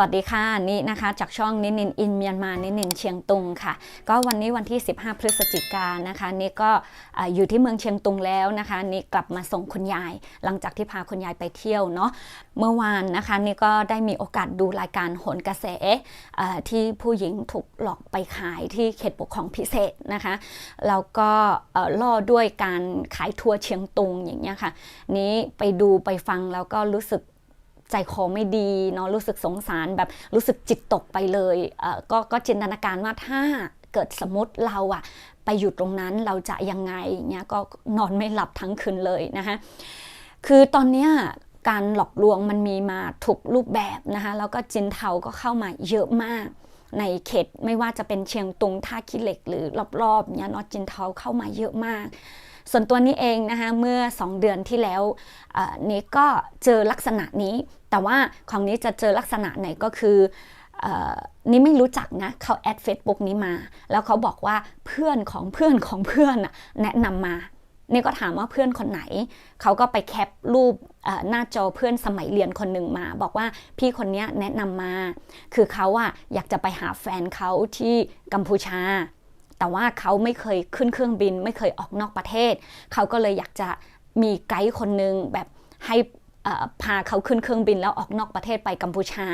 วัสดีค่ะนี่นะคะจากช่องนินินอินเมียนมานินินเชียงตุงค่ะ ก็วันนี้วันที่ 15 พฤศจิกานะคะ นี่ก็อ่าอยู่ที่เมืองเชียงตุงแล้วนะคะ นี่กลับมาส่งคุณยาย หลังจากที่พาคุณยายไปเที่ยวเนาะเมื่อวานนะคะ นี่ก็ได้มีโอกาสดูรายการโหนกระแสที่ผู้หญิงถูกหลอกไปขายที่เขตปกครองพิเศษนะคะแล้วก็ล่อด้วยการขายทัวร์เชียงตุงอย่างเงี้ยค่ะ นี้ไปดูไปฟังแล้วก็รู้สึก ใจคอไม่ดีเนาะรู้สึกสงสารแบบรู้สึกจิตตกไปเลยเก็ก็จินตนาการว่าถ้าเกิดสมมติเราอะไปอยู่ตรงนั้นเราจะยังไงเงี้ยก็นอนไม่หลับทั้งคืนเลยนะคะคือตอนเนี้ยการหลอกลวงมันมีมาทุกรูปแบบนะคะแล้วก็จินเทาก็เข้ามาเยอะมากในเขตไม่ว่าจะเป็นเชียงตุงท่าขี้เหล็กหรือรอบๆเนี่ยเนาะจินเทาเข้ามาเยอะมาก ส่วนตัวนี้เองนะคะเมื่อ 2 เดือนที่แล้วเนี้ก็เจอลักษณะนี้ แต่ว่าของนี้จะเจอลักษณะไหนก็คืออนี่ไม่รู้จักนะเขาแอด Facebook นี้มา แล้วเขาบอกว่าเพื่อนของเพื่อนของเพื่อนแนะนำมานี่ก็ถามว่าเพื่อนคนไหน เขาก็ไปแคปรูปหน้าจอเพื่อนสมัยเรียนคนหนึ่งมา บอกว่าพี่คนนี้แนะนำมา คือเขาอะอยากจะไปหาแฟนเขาที่กัมพูชา แต่ว่าเขาไม่เคยขึ้นเครื่องบิน ไม่เคยออกนอกประเทศ เขาก็เลยอยากจะมีไกด์คนหนึ่งแบบให้พาเขาขึ้นเครื่องบินแล้วออกนอกประเทศไปกัมพูชา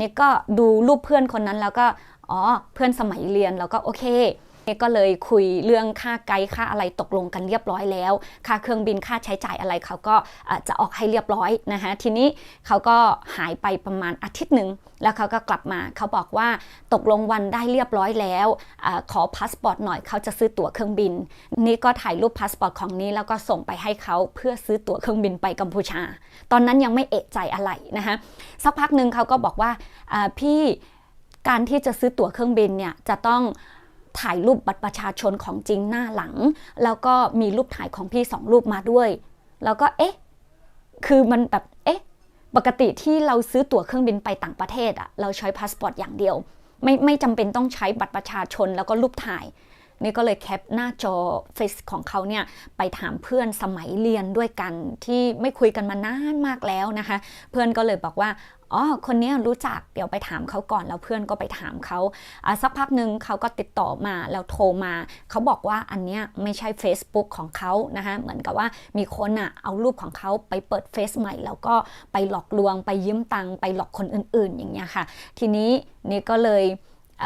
นี่ก็ดูรูปเพื่อนคนนั้นแล้วก็อ๋อเพื่อนสมัยเรียนแล้วก็โอเค ก็เลยคุยเรื่องค่าไกด์ค่าอะไรตกลงกันเรียบร้อยแล้ว ค่าเครื่องบินค่าใช้จ่ายอะไรเขาก็จะออกให้เรียบร้อยนะคะทีนี้เขาก็หายไปประมาณอาทิตย์หนึ่งแล้วเขาก็กลับมาเขาบอกว่าตกลงวันได้เรียบร้อยแล้วอขอพาสปอร์ตหน่อยเขาจะซื้อตั๋วเครื่องบิน นี่ก็ถ่ายรูปพาสปอร์ตของนี้แล้วก็ส่งไปให้เขาเพื่อซื้อตั๋วเครื่องบินไปกัมพูชา ตอนนั้นยังไม่เอะใจอะไรนะคะสักพักหนึ่งเขาก็บอกว่าพี่การที่จะซื้อตั๋วเครื่องบินเนี่ยจะต้อง ถ่ายรูปบัตรประชาชนของจริงหน้าหลัง แล้วก็มีรูปถ่ายของพี่สองรูปมาด้วย แล้วก็เอ๊ะ คือมันแบบเอ๊ะ ปกติที่เราซื้อตั๋วเครื่องบินไปต่างประเทศอะเราใช้พาสปอร์ตอย่างเดียว ไม่ไม่จำเป็นต้องใช้บัตรประชาชนแล้วก็รูปถ่ายนี่ก็เลยแคปหน้าจอเฟซของเขาเนี่ยไปถามเพื่อนสมัยเรียนด้วยกันที่ไม่คุยกันมานานมากแล้วนะคะ เพื่อนก็เลยบอกว่า อ๋อคนนี้รู้จักเดี๋ยวไปถามเขาก่อนแล้วเพื่อนก็ไปถามเขาสักพักหนึ่งเขาก็ติดต่อมาแล้วโทรมาเขาบอกว่าอันเนี้ยไม่ใช่ Facebook ของเขานะคะเหมือนกับว่ามีคนอะเอารูปของเขาไปเปิดเฟซใหม่ แล้วก็ไปหลอกลวงไปยืมตังค์ไปหลอกคนอื่น ๆ อย่างเงี้ยค่ะ ทีนี้นี่ก็เลยเ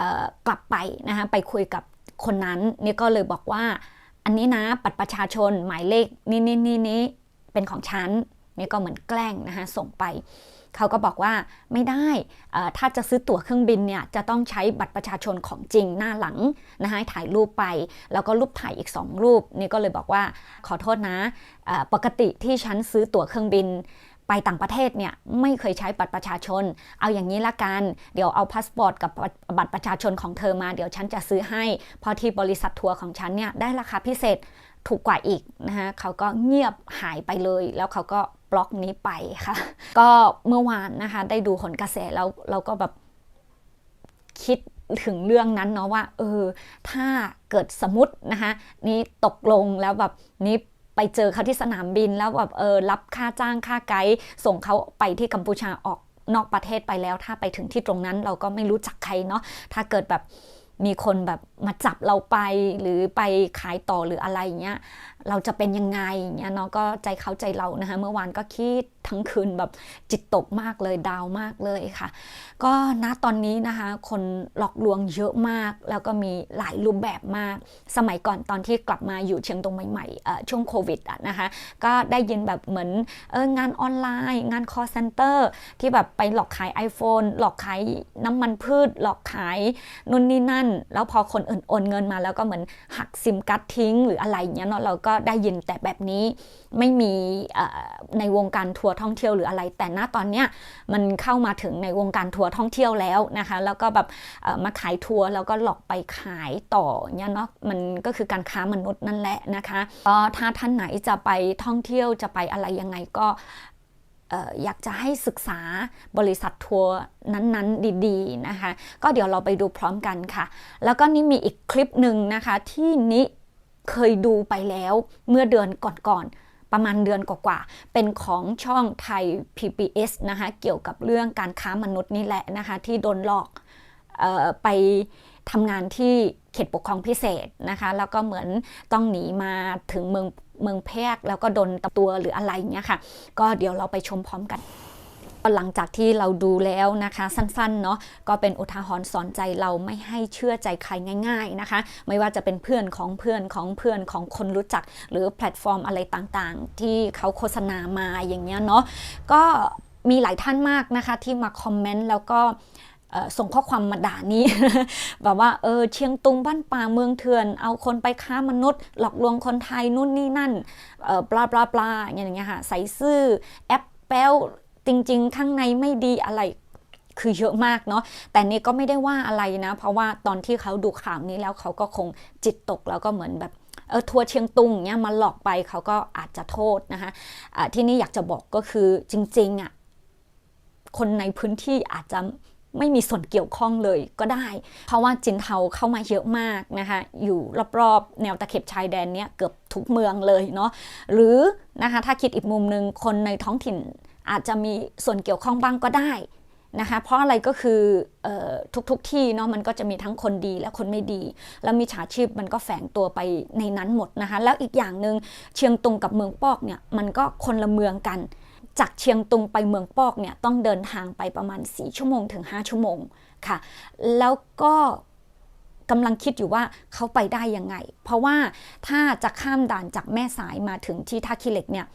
กลับไปนะคะไปคุยกับคนนั้นนี่ก็เลยบอกว่าอันนี้นะบัตรประชาชนหมายเลขนี่นี่นี่นี่เป็นของฉันนี่ก็เหมือนแกล้งนะคะส่งไป เขาก็บอกว่าไม่ได้ถ้าจะซื้อตั๋วเครื่องบินเนี่ยจะต้องใช้บัตรประชาชนของจริงหน้าหลังนะคะถ่ายรูปไป แล้วก็รูปถ่ายอีก 2 รูป นี่ก็เลยบอกว่าขอโทษนะปกติที่ฉันซื้อตั๋วเครื่องบินไปต่างประเทศเนี่ยไม่เคยใช้บัตรประชาชน เอาอย่างนี้ละกัน เดี๋ยวเอาพาสปอร์ตกับบัตรประชาชนของเธอมาเดี๋ยวฉันจะซื้อให้พราะที่บริษัททัวร์ของฉันเนี่ยได้ราคาพิเศษถูกกว่าอีกนะคะเขาก็เงียบหายไปเลย แล้วเขาก็ บล็อกนี้ไปค่ะ ก็เมื่อวานนะคะ ได้ดูผลกระแสแล้วเราก็แบบคิดถึงเรื่องนั้นเนาะว่าเออถ้าเกิดสมมตินะคะนี่ตกลงแล้วแบบนี้ไปเจอเขาที่สนามบินแล้วแบบเออรับค่าจ้างค่าไกด์ส่งเขาไปที่กัมพูชาออกนอกประเทศไปแล้ว ถ้าไปถึงที่ตรงนั้นเราก็ไม่รู้จักใครเนาะถ้าเกิดแบบมีคนแบบมาจับเราไปหรือไปขายต่อหรืออะไรเงี้ย เราจะเป็นยังไงเงี้ยเนาะก็ใจเขาใจเรานะคะเมื่อวานก็คิดทั้งคืนแบบจิตตกมากเลยดาวมากเลยค่ะ ก็ณตอนนี้นะคะ คนหลอกลวงเยอะมาก แล้วก็มีหลายรูปแบบมาก สมัยก่อนตอนที่กลับมาอยู่เชียงตงใหม่ๆช่วงโควิดอะนะคะก็ได้ยินแบบเหมือนเอองานออนไลน์ งาน call center ที่แบบไปหลอกขาย iPhone หลอกขายน้ำมันพืช หลอกขายนู่นนี่นั่น แล้วพอคนอื่นโอนเงินมาแล้วก็เหมือนหักซิมการ์ดทิ้ง หรืออะไรเงี้ยเนาะเราก็ได้ยินแต่แบบนี้ไม่มีในวงการทัวร์ท่องเที่ยวหรืออะไร แต่ณตอนเนี้ยมันเข้ามาถึงในวงการทัวร์ท่องเที่ยวแล้วนะคะแล้วก็แบบมาขายทัวร์แล้วก็หลอกไปขายต่อเนี่ยเนาะมันก็คือการค้ามนุษย์นั่นแหละนะคะก็ถ้าท่านไหนจะไปท่องเที่ยวจะไปอะไรยังไงก็เอ่ออยากจะให้ศึกษาบริษัททัวร์นั้นๆ ดีๆนะคะ ก็เดี๋ยวเราไปดูพร้อมกันค่ะ แล้วก็นี่มีอีกคลิปหนึ่งนะคะที่นิ เคยดูไปแล้วเมื่อเดือนก่อนๆประมาณเดือนกว่าๆเป็นของช่องไทย PBS นะคะเกี่ยวกับเรื่องการค้ามนุษย์นี่แหละนะคะที่โดนหลอกออไปทำงานที่เขตปกครองพิเศษนะคะแล้วก็เหมือนต้องหนีมาถึงเมืองเมืองแพรกแล้วก็โดนตตัวหรืออะไรเงี้ยค่ะ ก็เดี๋ยวเราไปชมพร้อมกัน หลังจากที่เราดูแล้วนะคะสั้นๆเนาะก็เป็นอุทาหรณ์สอนใจเราไม่ให้เชื่อใจใครง่าย ๆนะคะ ไม่ว่าจะเป็นเพื่อนของเพื่อนของเพื่อนของคนรู้จัก หรือแพลตฟอร์มอะไรต่างๆ ที่เขาโฆษณามาอย่างเงี้ยเนาะก็มีหลายท่านมากนะคะที่มาคอมเมนต์แล้วก็ส่งข้อความมาด่านี้แบบว่าเออเชียงตุงบ้านป่าเมืองเถื่อน เอาคนไปค้ามนุษย์ หลอกลวงคนไทยนู่นนี่นั่นเออปลาปลาปลาอย่างเงี้ยค่ะใส่ซื่อแอปแปล จริง ๆ ข้างในไม่ดีอะไรคือเยอะมากเนาะแต่นี่ก็ไม่ได้ว่าอะไรนะ เพราะว่าตอนที่เขาดูข่าวนี้แล้วเขาก็คงจิตตกแล้วก็เหมือนแบบเออทัวร์เชียงตุงเนี้ยมาหลอกไปเขาก็อาจจะโทษนะคะะที่นี่อยากจะบอกก็คือจริงๆอะคนในพื้นที่อาจจะไม่มีส่วนเกี่ยวข้องเลยก็ได้ เพราะว่าจินเทาเข้ามาเยอะมากนะคะอยู่รอบๆ แนวตะเข็บชายแดนเนี้ยเกือบทุกเมืองเลยเนาะหรือนะคะถ้าคิดอีกมุมหนึ่งคนในท้องถิ่น อาจจะมีส่วนเกี่ยวข้องบ้างก็ได้นะคะเพราะอะไรก็คืออทุกๆทที่เนาะมันก็จะมีทั้งคนดีและคนไม่ดี แล้วมีฉาชีพมันก็แฝงตัวไปในนั้นหมดนะคะแล้วอีกอย่างหนึ่งเชียงตุงกับเมืองปอกเนี่ยมันก็คนละเมืองกัน จากเชียงตุงไปเมืองปอกเนี่ยต้องเดินทางไปประมาณ 4 ชั่วโมงถึง 5 ชั่วโมงค่ะแล้วก็กำลังคิดอยู่ว่าเขาไปได้ยังไง เพราะว่าถ้าจะข้ามด่านจากแม่สายมาถึงที่ท่าขี้เหล็กเนี่ย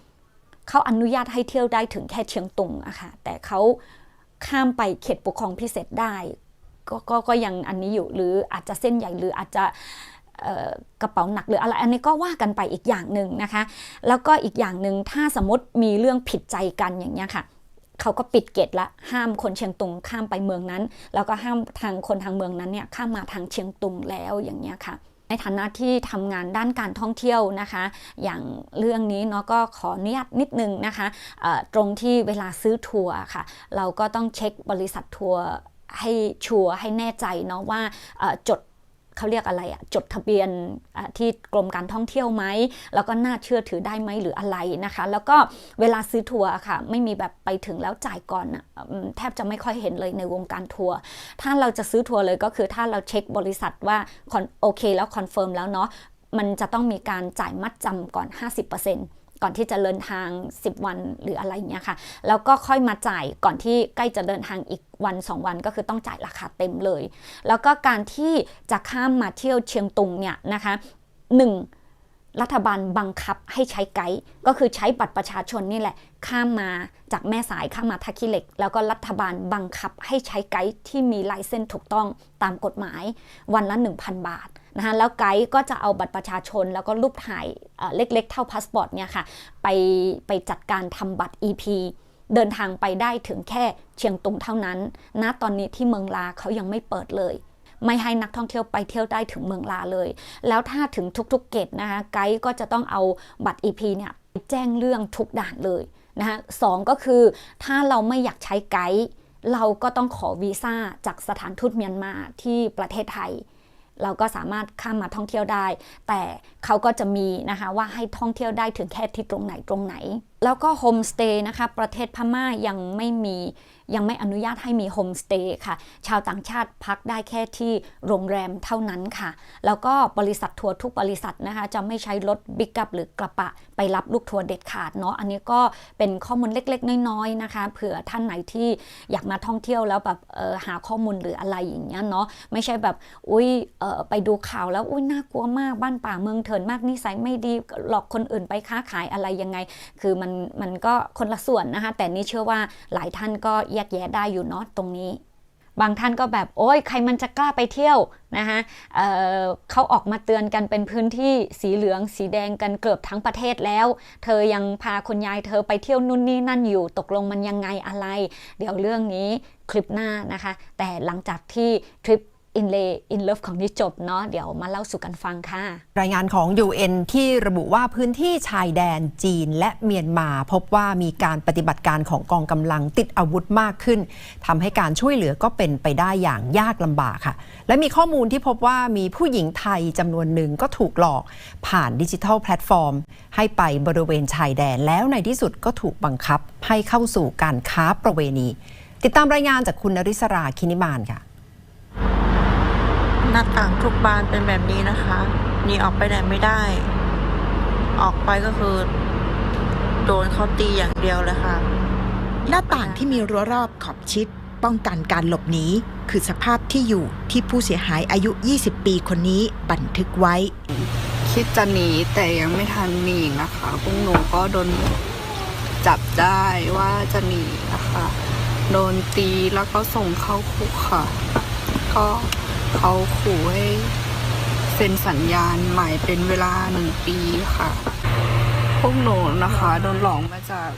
เขาอนุญาตให้เที่ยวได้ถึงแค่เชียงตุงอะค่ะ แต่เขาข้ามไปเขตปกครองพิเศษได้กก็ก็ยังอันนี้อยู่หรืออาจจะเส้นใหญ่หรืออาจจะกระเป๋าหนักหรืออะไร อันนี้ก็ว่ากันไปอีกอย่างหนึ่งนะคะ แล้วก็อีกอย่างหนึ่งถ้าสมมติมีเรื่องผิดใจกันอย่างเงี้ยค่ะเขาก็ปิดเกตละห้ามคนเชียงตุงข้ามไปเมืองนั้น แล้วก็ห้ามทางคนทางเมืองนั้นเนี่ยข้ามมาทางเชียงตุงแล้วอย่างเงี้ยค่ะ ในฐานะที่ทำงานด้านการท่องเที่ยวนะคะ อย่างเรื่องนี้เนาะก็ขออนุญาตนิดนึงนะคะตรงที่เวลาซื้อทัวร์ค่ะ เราก็ต้องเช็คบริษัททัวร์ให้ชัวร์ให้แน่ใจเนาะว่าจด เขาเรียกอะไรอะจดทะเบียนที่กรมการท่องเที่ยวไหม แล้วก็น่าเชื่อถือได้ไหมหรืออะไรนะคะ แล้วก็เวลาซื้อทัวร์ค่ะ ไม่มีแบบไปถึงแล้วจ่ายก่อนอะแทบจะไม่ค่อยเห็นเลยในวงการทัวร์ถ้าเราจะซื้อทัวร์เลยก็คือถ้าเราเช็คบริษัทว่าโอเคแล้วคอนเฟิร์มแล้วเนาะมันจะต้องมีการจ่ายมัดจำก่อน 50% ก่อนที่จะเดินทาง 10 วันหรืออะไรเงี้ยค่ะ แล้วก็ค่อยมาจ่ายก่อนที่ใกล้จะเดินทางอีกวัน 2 วันก็คือต้องจ่ายราคาเต็มเลย แล้วก็การที่จะข้ามมาเที่ยวเชียงตุงเนี่ยนะคะ 1. รัฐบาลบังคับให้ใช้ไกด์ก็คือใช้บัตรประชาชนนี่แหละ ข้ามมาจากแม่สายข้ามมาทักคิเหล็ก แล้วก็รัฐบาลบังคับให้ใช้ไกด์ที่มีลายเส้นถูกต้องตามกฎหมาย วันละ 1,000 บาท นะคะแล้วไกด์ก็จะเอาบัตรประชาชน แล้วก็รูปถ่ายเล็กๆ เท่าพาสปอร์ตเนี่ยค่ะไปไปจัดการทำบัตร EP เดินทางไปได้ถึงแค่เชียงตุงเท่านั้นณนะตอนนี้ที่เมืองลาเขายังไม่เปิดเลย ไม่ให้นักท่องเที่ยวไปเที่ยวได้ถึงเมืองลาเลย แล้วถ้าถึงทุกๆเกตนะคะไกด์ก็จะต้องเอาบัตร EP เนี่ยแจ้งเรื่องทุกด่านเลยนะคะสองก็คือถ้าเราไม่อยากใช้ไกด์เราก็ต้องขอวีซ่าจากสถานทูตเมียนมาที่ประเทศไทย เราก็สามารถข้ามมาท่องเที่ยวได้ แต่เขาก็จะมีนะคะว่าให้ท่องเที่ยวได้ถึงแค่ที่ตรงไหนตรงไหน แล้วก็โฮมสเตย์นะคะประเทศพม่ายังไม่มียังไม่อนุญาตให้มีโฮมสเตย์ค่ะ ชาวต่างชาติพักได้แค่ที่โรงแรมเท่านั้นค่ะ แล้วก็บริษัททัวร์ทุกบริษัทนะคะ จะไม่ใช้รถบิ๊กอัพหรือกระปะไปรับลูกทัวร์เด็ดขาดเนาะอันนี้ก็เป็นข้อมูลเล็กๆ น้อยๆนะคะ เผื่อท่านไหนที่อยากมาท่องเที่ยวแล้วแบบหาข้อมูลหรืออะไรอย่างเงี้ยเนาะไม่ใช่แบบอุ้ยไปดูข่าวแล้วอุ้ยน่ากลัวมากบ้านป่าเมืองเถินมากนิสัยไม่ดีหลอกคนอื่นไปค้าขายอะไรยังไง คือมันมันก็คนละส่วนนะคะ แต่นี่เชื่อว่าหลายท่านก็แยกแยะได้อยู่เนาะตรงนี้ บางท่านก็แบบโอ้ยใครมันจะกล้าไปเที่ยวนะคะเเขาออกมาเตือนกันเป็นพื้นที่สีเหลืองสีแดงกันเกือบทั้งประเทศแล้ว เธอยังพาคุณยายเธอไปเที่ยวนู่นนี่นั่นอยู่ตกลงมันยังไงอะไร เดี๋ยวเรื่องนี้คลิปหน้านะคะ แต่หลังจากที่ทริป อินเลอินเลิฟของนี่จบเนาะเดี๋ยวมาเล่าสู่กันฟังค่ะ รายงานของ UN ที่ระบุว่าพื้นที่ชายแดนจีนและเมียนมาพบว่ามีการปฏิบัติการของกองกำลังติดอาวุธมากขึ้นทำให้การช่วยเหลือก็เป็นไปได้อย่างยากลำบากค่ะ และมีข้อมูลที่พบว่ามีผู้หญิงไทยจำนวนหนึ่งก็ถูกหลอก ผ่านดิจิทัลแพลตฟอร์ม ให้ไปบริเวณชายแดนแล้วในที่สุดก็ถูกบังคับให้เข้าสู่การค้าประเวณี ติดตามรายงานจากคุณนริศราคินิมานค่ะ หน้าต่างทุกบานเป็นแบบนี้นะคะหนีออกไปไหนไม่ได้ ออกไปก็คือ โดนเขาตีอย่างเดียวเลยค่ะ หน้าต่างที่มีรั้วรอบขอบชิด ป้องกันการหลบหนีคือสภาพที่อยู่ที่ผู้เสียหายอายุ 20 ปีคนนี้บันทึกไว้ คิดจะหนีแต่ยังไม่ทันหนีนะคะพวกหนูก็โดนจับได้ว่าจะหนีนะคะ โดนตีแล้วก็ส่งเข้าคุกค่ะ ก็ เขาขู่ให้เซ็นสัญญาณใหม่เป็นเวลาหนึ่งปีค่ะ พวกหนูนะคะ โดนหลอกมาจาก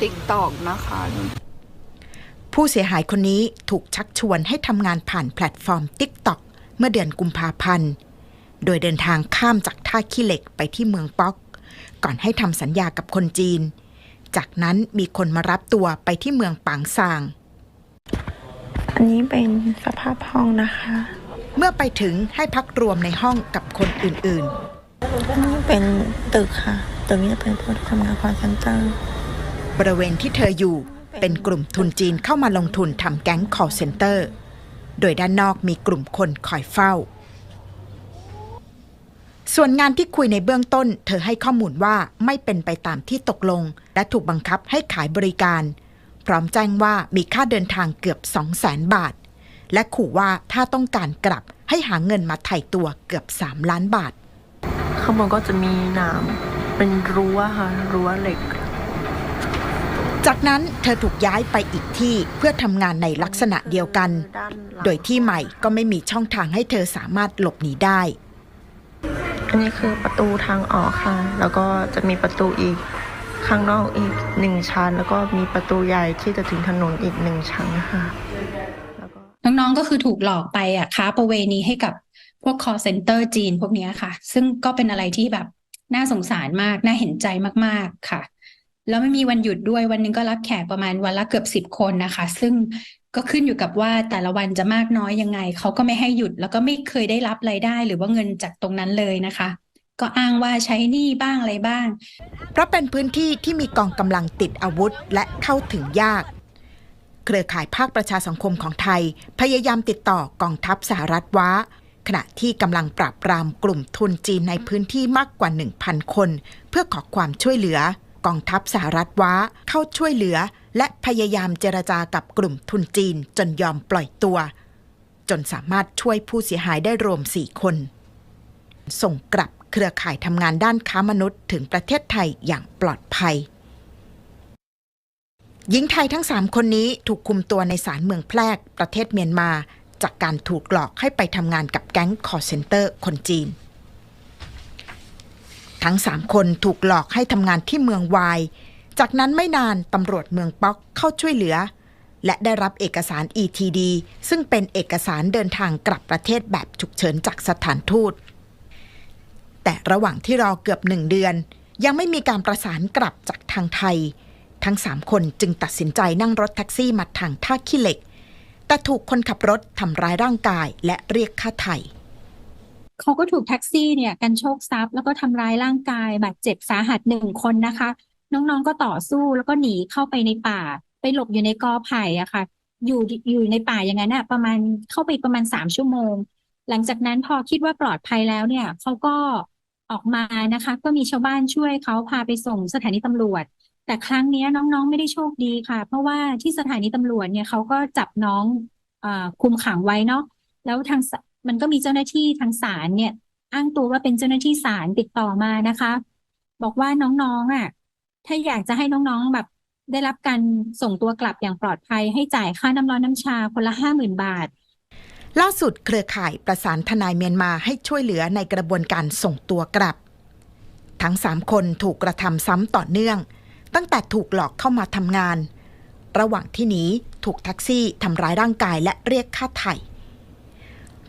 ติ๊กตอกนะคะ ผู้เสียหายคนนี้ถูกชักชวนให้ทำงานผ่านแพลตฟอร์ม TikTok เมื่อเดือนกุมภาพันธ์ โดยเดินทางข้ามจากท่าขี้เหล็กไปที่เมืองป๊อก ก่อนให้ทำสัญญากับคนจีน จากนั้นมีคนมารับตัวไปที่เมืองปางซาง อันนี้เป็นสภาพห้องนะคะ เมื่อไปถึงให้พักรวมในห้องกับคนอื่นอันนี้เป็นตึกค่ะ ตึกนี้จะเป็นผู้ทำงานคอนเซนเตอร์ ๆ บริเวณที่เธออยู่เป็นกลุ่มทุนจีนเข้ามาลงทุนทำแก๊ง call center โดยด้านนอกมีกลุ่มคนคอยเฝ้า ส่วนงานที่คุยในเบื้องต้น เธอให้ข้อมูลว่าไม่เป็นไปตามที่ตกลง และถูกบังคับให้ขายบริการพ ร้อมแจ้งว่ามีค่าเดินทางเกือบ 2 0 0แสนบาท และขู่ว่าถ้าต้องการกลับให้หาเงินมาไถ่ตัวเกือบ 3 ล้านบาท ข้างบนก็จะมีหนามเป็นรั้วค่ะรั้วเหล็ก จากนั้นเธอถูกย้ายไปอีกที่เพื่อทำงานในลักษณะเดียวกันด้านหลังโดยที่ใหม่ก็ไม่มีช่องทางให้เธอสามารถหลบหนีได้ อันนี้คือประตูทางออกค่ะ แล้วก็จะมีประตูอีก ข้างนอกอีกหนึ่งชั้น แล้วก็มีประตูใหญ่ที่จะถึงถนนอีกหนึ่งชั้นค่ะน้องๆก็คือถูกหลอกไปอะค้าประเวณีให้กับพวก call center จีนพวกนี้ค่ะ ซึ่งก็เป็นอะไรที่แบบน่าสงสารมาก น่าเห็นใจมากๆค่ะ แล้วไม่มีวันหยุดด้วยวันหนึงก็รับแขกประมาณวันละเกือบสิบคนนะคะ ซึ่งก็ขึ้นอยู่กับว่าแต่ละวันจะมากน้อยยังไง เขาก็ไม่ให้หยุดแล้วก็ไม่เคยได้รับรายได้ หรือว่าเงินจากตรงนั้นเลยนะคะ ก็อ้างว่าใช้หนี้บ้างอะไรบ้าง เพราะเป็นพื้นที่ที่มีกองกำลังติดอาวุธและเข้าถึงยาก เครือข่ายภาคประชาสังคมของไทย พยายามติดต่อกองทัพสหรัฐว้า ขณะที่กำลังปราบปรามกลุ่มทุนจีนในพื้นที่มากกว่า 1,000 คน เพื่อขอความช่วยเหลือกองทัพสหรัฐว้าเข้าช่วยเหลือ และพยายามเจรจากับกลุ่มทุนจีนจนยอมปล่อยตัว จนสามารถช่วยผู้เสียหายได้รวม4คน ส่งกลับ เครือข่ายทำงานด้านค้ามนุษย์ถึงประเทศไทยอย่างปลอดภัย หญิงไทยทั้ง 3 คนนี้ถูกคุมตัวในศาลเมืองแพรก ประเทศเมียนมา จากการถูกหลอกให้ไปทำงานกับแก๊งคอร์เซนเตอร์คนจีน ทั้ง 3 คนถูกหลอกให้ทำงานที่เมืองวาย จากนั้นไม่นานตำรวจเมืองป๊อกเข้าช่วยเหลือและได้รับเอกสาร ETD ซึ่งเป็นเอกสารเดินทางกลับประเทศแบบฉุกเฉินจากสถานทูต แต่ระหว่างที่รอเกือบหนึ่งเดือน ยังไม่มีการประสานกลับจากทางไทย ทั้งสามคนจึงตัดสินใจนั่งรถแท็กซี่มาทางท่าขี้เหล็ก แต่ถูกคนขับรถทำร้ายร่างกายและเรียกค่าไถ่เขาก็ถูกแท็กซี่เนี่ยกันโชคทรัพย์แล้วก็ทำร้ายร่างกายบาดเจ็บสาหัสหนึ่งคนนะคะ น้องๆก็ต่อสู้แล้วก็หนีเข้าไปในป่า ไปหลบอยู่ในกอไผ่อะค่ะ อยู่อยู่ในป่าอย่างนั้นอะประมาณเข้าไปประมาณสามชั่วโมง หลังจากนั้นพอคิดว่าปลอดภัยแล้วเนี่ยเขาก็ออกมานะคะ ก็มีชาวบ้านช่วยเขาพาไปส่งสถานีตำรวจ แต่ครั้งนี้น้องๆไม่ได้โชคดีค่ะ เพราะว่าที่สถานีตำรวจเนี่ยเขาก็จับน้องอคุมขังไว้เนาะแล้วทางมันก็มีเจ้าหน้าที่ทางศาลเนี่ย อ้างตัวว่าเป็นเจ้าหน้าที่ศาลติดต่อมานะคะ บอกว่าน้องๆอะ ถ้าอยากจะให้น้องๆแบบได้รับการส่งตัวกลับอย่างปลอดภัยให้จ่ายค่าน้ำร้อนน้ำชาคนละห้าหมื่นบาท ล่าสุดเครือข่ายประสานทนายเมียนมาให้ช่วยเหลือในกระบวนการส่งตัวกลับ ทั้งสามคนถูกกระทำซ้ำต่อเนื่อง ตั้งแต่ถูกหลอกเข้ามาทำงาน ระหว่างที่หนี้ถูกแท็กซี่ทำร้ายร่างกายและเรียกค่าไถ่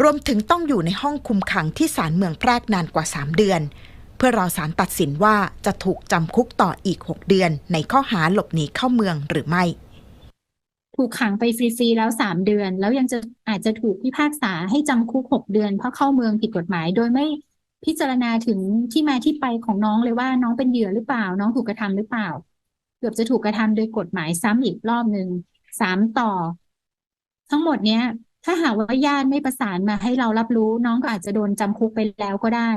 รวมถึงต้องอยู่ในห้องคุมขังที่ศาลเมืองแพรกนานกว่า 3 เดือน เพื่อรอศาลตัดสินว่าจะถูกจำคุกต่ออีก 6 เดือนในข้อหาหลบหนีเข้าเมืองหรือไม่ ถูกขังไปฟรีๆแล้วสามเดือน แล้วยังจะอาจจะถูกพิพากษาให้จำคุกหกเดือน เพราะเข้าเมืองผิดกฎหมาย โดยไม่พิจารณาถึงที่มาที่ไปของน้องเลยว่าน้องเป็นเหยื่อหรือเปล่า น้องถูกกระทำหรือเปล่า เกือบจะถูกกระทำโดยกฎหมายซ้ำอีกรอบหนึ่งสามต่อ ทั้งหมดเนี้ย ถ้าหากว่าญาติไม่ประสานมาให้เรารับรู้ น้องก็อาจจะโดนจำคุกไปแล้วก็ได้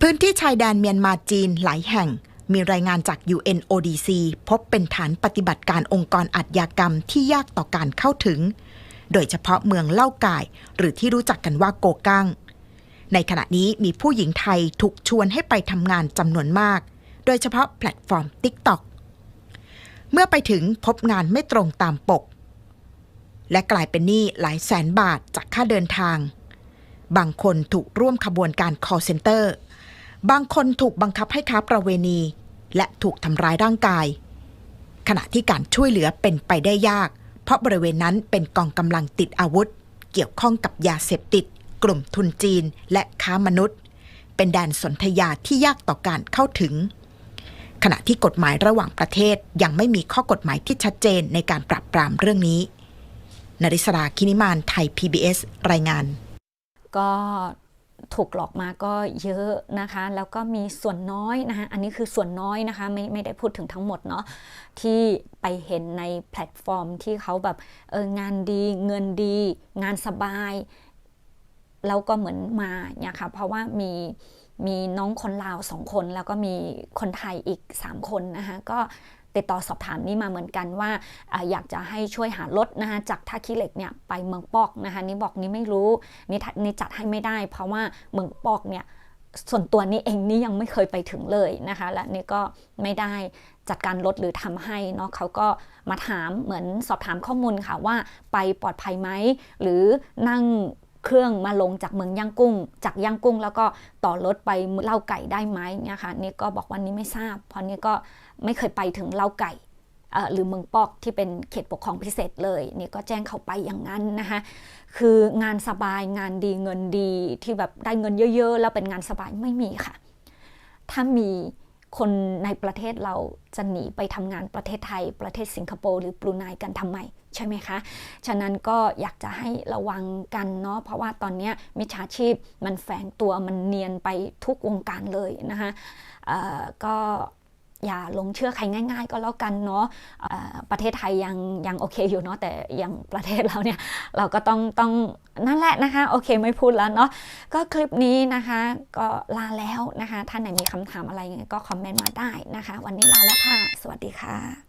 พื้นที่ชายแดนเมียนมาจีนหลายแห่ง มีรายงานจาก UNODC พบเป็นฐานปฏิบัติการองค์กรอาชญากรรมที่ยากต่อการเข้าถึง โดยเฉพาะเมืองเล่าก่าย หรือที่รู้จักกันว่าโกกังในขณะนี้มีผู้หญิงไทยถูกชวนให้ไปทำงานจำนวนมาก โดยเฉพาะแพลตฟอร์ม TikTok เมื่อไปถึงพบงานไม่ตรงตามปก และกลายเป็นหนี้หลายแสนบาทจากค่าเดินทาง บางคนถูกร่วมขบวนการ call center บางคนถูกบังคับให้ค้าประเวณี และถูกทำร้ายร่างกาย ขณะที่การช่วยเหลือเป็นไปได้ยาก เพราะบริเวณนั้นเป็นกองกำลังติดอาวุธ เกี่ยวข้องกับยาเสพติด กลุ่มทุนจีนและค้ามนุษย์ เป็นแดนสนธยาที่ยากต่อการเข้าถึง ขณะที่กฎหมายระหว่างประเทศยังไม่มีข้อกฎหมายที่ชัดเจนในการปราบปรามเรื่องนี้นริศราคินิมานไทย PBS รายงาน ก็ ถูกหลอกมาก็เยอะนะคะ แล้วก็มีส่วนน้อยนะคะอันนี้คือส่วนน้อยนะคะไม่ไม่ได้พูดถึงทั้งหมดเนาะที่ไปเห็นในแพลตฟอร์มที่เขาแบบเอองานดีเงินดี งานสบายแล้วก็เหมือนมาเนี่ยค่ะเพราะว่ามีมีน้องคนลาวสองคน แล้วก็มีคนไทยอีก 3 คนนะคะก็ ติดต่อสอบถามนี่มาเหมือนกันว่าอยากจะให้ช่วยหารถนะคะจากท่าขี้เหล็กเนี่ยไปเมืองปอกนะคะนี่บอกนี่ไม่รู้นี่นี่จัดให้ไม่ได้ เพราะว่าเมืองปอกเนี่ยส่วนตัวนี้เองนี่ยังไม่เคยไปถึงเลยนะคะ และนี่ก็ไม่ได้จัดการรถหรือทำให้เนาะเขาก็มาถามเหมือนสอบถามข้อมูลค่ะว่าไปปลอดภัยไหม หรือนั่ง เครื่องมาลงจากเมืองย่างกุ้ง จากย่างกุ้ง แล้วก็ต่อรถไปเล่าไก่ได้ไหมเนี่ยค่ะนี่ก็บอกวันนี้ไม่ทราบ เพราะนี่ก็ไม่เคยไปถึงเล่าไก่หรือเมืองปอกที่เป็นเขตปกครองพิเศษเลยนี่ก็แจ้งเขาไปอย่างนั้นนะคะคืองานสบายงานดีเงินดีที่แบบได้เงินเยอะ ๆ แล้วเป็นงานสบายไม่มีค่ะ ถ้ามี คนในประเทศเราจะหนีไปทำงานประเทศไทย ประเทศสิงคโปร์หรือบรูไนกันทำไมใช่ไหมคะ ฉะนั้นก็อยากจะให้ระวังกันเนาะเพราะว่าตอนนี้มิจฉาชีพมันแฝงตัวมันเนียนไปทุกวงการเลยนะคะก็ อย่าลงเชื่อใครง่าย ๆ ก็แล้วกันเนาะประเทศไทยยังยังโอเคอยู่เนาะแต่ยังประเทศเราเนี่ยเราก็ต้องต้องนั่นแหละนะคะโอเคไม่พูดแล้วเนาะก็คลิปนี้นะคะก็ลาแล้วนะคะท่านไหนมีคำถามอะไรก็คอมเมนต์มาได้นะคะ วันนี้ลาแล้วค่ะ สวัสดีค่ะ